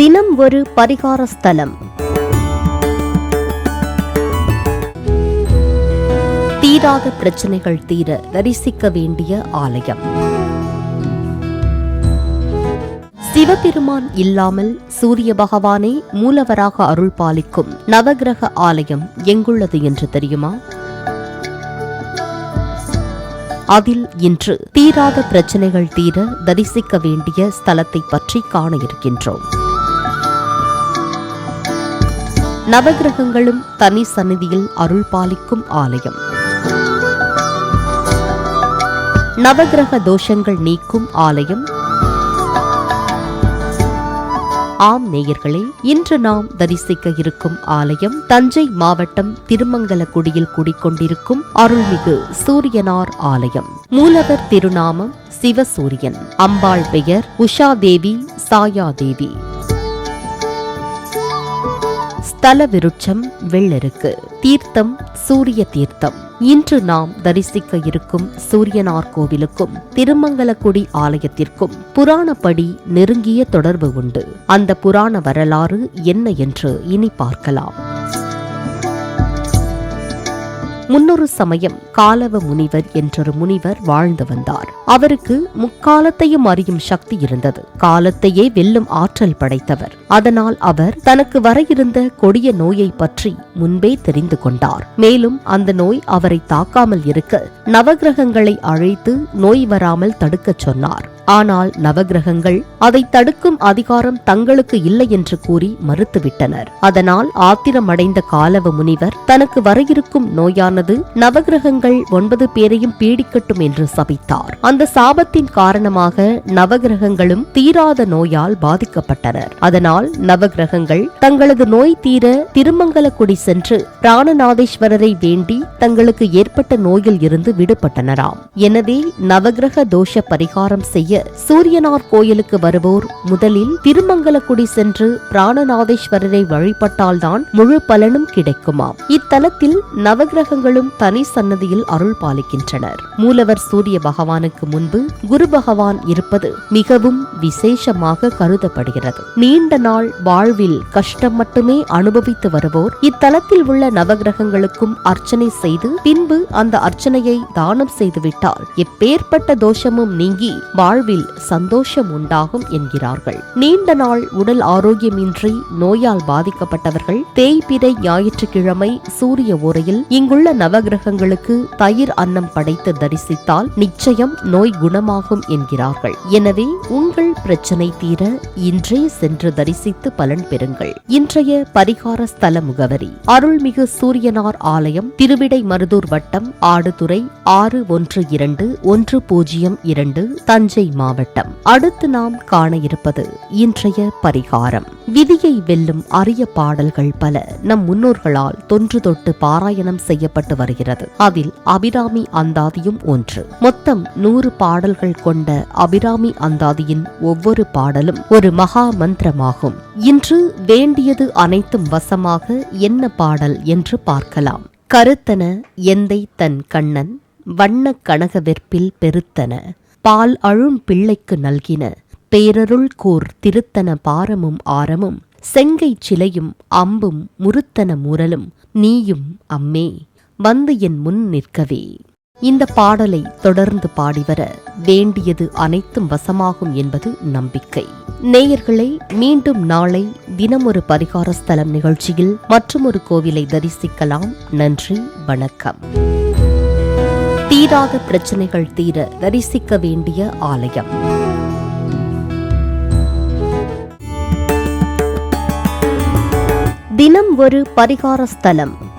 தினம் ஒரு பரிகார ஸ்தலம். தீராத பிரச்சனைகள் தீர தரிசிக்க வேண்டிய ஆலயம். சிவபெருமான் இல்லாமல் சூரிய பகவானே மூலவராக அருள் பாலிக்கும் நவகிரக ஆலயம் எங்குள்ளது என்று தெரியுமா? அதில் இன்று தீராத பிரச்சனைகள் தீர தரிசிக்க வேண்டிய ஸ்தலத்தை பற்றி காண இருக்கின்றோம். நவகிரகங்களும் தனி சந்நிதியில் அருள் பாலிக்கும் ஆலயம். நவகிரக தோஷங்கள் நீக்கும் ஆலயம். ஆம் நேயர்களே இன்று நாம் தரிசிக்க இருக்கும் ஆலயம் தஞ்சை மாவட்டம் திருமங்கலக்குடியில் குடிக்கொண்டிருக்கும் அருள்மிகு சூரியனார் ஆலயம். மூலவர் திருநாமம் சிவசூரியன். அம்பாள் பெயர் உஷாதேவி சாயாதேவி. தலவிருட்சம் விருட்சம் வெள்ளெருக்கு. தீர்த்தம் சூரிய தீர்த்தம். இன்று நாம் தரிசிக்க இருக்கும் சூரியனார் கோவிலுக்கும் திருமங்கலக்குடி ஆலயத்திற்கும் புராணப்படி நெருங்கிய தொடர்பு உண்டு. அந்த புராண வரலாறு என்ன என்று இனி பார்க்கலாம். முன்னொரு சமயம் காலவ முனிவர் என்றொரு முனிவர் வாழ்ந்து வந்தார். அவருக்கு முக்காலத்தையும் அறியும் சக்தி இருந்தது. காலத்தையே வெல்லும் ஆற்றல் படைத்தவர். அதனால் அவர் தனக்கு வர இருந்த கொடிய நோயை பற்றி முன்பே தெரிந்து கொண்டார். மேலும் அந்த நோய் அவரை தாக்காமல் இருக்க நவகிரகங்களை அழைத்து நோய் வராமல் தடுக்கச் சொன்னார். ஆனால் நவகிரகங்கள் அதை தடுக்கும் அதிகாரம் தங்களுக்கு இல்லை என்று கூறி மறுத்துவிட்டனர். அதனால் ஆத்திரமடைந்த காலவ முனிவர் தனக்கு வர இருக்கும் நோயானது நவகிரகங்கள் ஒன்பது பேரையும் பீடிக்கட்டும் என்று சபித்தார். அந்த சாபத்தின் காரணமாக நவகிரகங்களும் தீராத நோயால் பாதிக்கப்பட்டனர். அதனால் நவகிரகங்கள் தங்களது நோய் தீர திருமங்கலக்குடி சென்று பிராணநாதேஸ்வரரை வேண்டி தங்களுக்கு ஏற்பட்ட நோயில் இருந்து விடுபட்டனராம். எனவே நவகிரக தோஷ பரிகாரம் செய்ய சூரியனார் கோயிலுக்கு வருவோர் முதலில் திருமங்கலக்குடி சென்று பிராணநாதேஸ்வரரை வழிபட்டால்தான் முழு பலனும் கிடைக்குமாம். இத்தலத்தில் நவகிரகங்களும் தனி சன்னதியில் அருள் பாலிக்கின்றனர். மூலவர் சூரிய பகவானுக்கு முன்பு குரு பகவான் இருப்பது மிகவும் விசேஷமாக கருதப்படுகிறது. நீண்ட நாள் வாழ்வில் கஷ்டம் மட்டுமே அனுபவித்து வருவோர் இத்தலத்தில் உள்ள நவகிரகங்களுக்கும் அர்ச்சனை செய்து பின்பு அந்த அர்ச்சனையை தானம் செய்துவிட்டால் எப்பேற்பட்ட தோஷமும் நீங்கி வாழ் வாழ்வில் சந்தோஷம் உண்டாகும் என்கிறார்கள். நீண்ட நாள் உடல் ஆரோக்கியமின்றி நோயால் பாதிக்கப்பட்டவர்கள் தேய்பிறை ஞாயிற்றுக்கிழமை சூரிய உரையில் இங்குள்ள நவகிரகங்களுக்கு தயிர் அன்னம் படைத்து தரிசித்தால் நிச்சயம் நோய் குணமாகும் என்கிறார்கள். எனவே உங்கள் பிரச்சனை தீர இன்றே சென்று தரிசித்து பலன் பெறுங்கள். இன்றைய பரிகார ஸ்தல முகவரி. அருள்மிகு சூரியனார் ஆலயம் திருவிடை மருதூர் வட்டம் ஆடுதுறை ஆறு ஒன்று இரண்டு ஒன்று பூஜ்ஜியம் இரண்டு தஞ்சை மாவட்டம் அடுத்து நாம் காண இருப்பது இன்றைய பரிகாரம். விதியை வெல்லும் அரிய பாடல்கள் பல நம் முன்னோர்களால் தொன்று தொட்டு பாராயணம் செய்யப்பட்டு வருகிறது. அதில் அபிராமி அந்தாதியும் ஒன்று. மொத்தம் நூறு பாடல்கள் கொண்ட அபிராமி அந்தாதியின் ஒவ்வொரு பாடலும் ஒரு மகா மந்திரமாகும். இன்று வேண்டியது அனைத்தும் வசமாக என்ன பாடல் என்று பார்க்கலாம். கருத்தன எந்தை தன் கண்ணன் வண்ண கனக வெற்பில் பெருத்தன. பால் அழும் பிள்ளைக்கு நல்கின. பேரருள் கூர் திருத்தன பாரமும் ஆரமும் செங்கை சிலையும் அம்பும் முருத்தன முரலும் நீயும் அம்மே. வந்து என் முன் நிற்கவே. இந்த பாடலை தொடர்ந்து பாடிவர வேண்டியது அனைத்தும் வசமாகும் என்பது நம்பிக்கை. நேயர்களை மீண்டும் நாளை தினமொரு பரிகார ஸ்தலம் நிகழ்ச்சியில் மற்றொரு கோவிலை தரிசிக்கலாம். நன்றி வணக்கம். தீராத பிரச்சனைகள் தீர தரிசிக்க வேண்டிய ஆலயம். தினம் ஒரு பரிகார ஸ்தலம்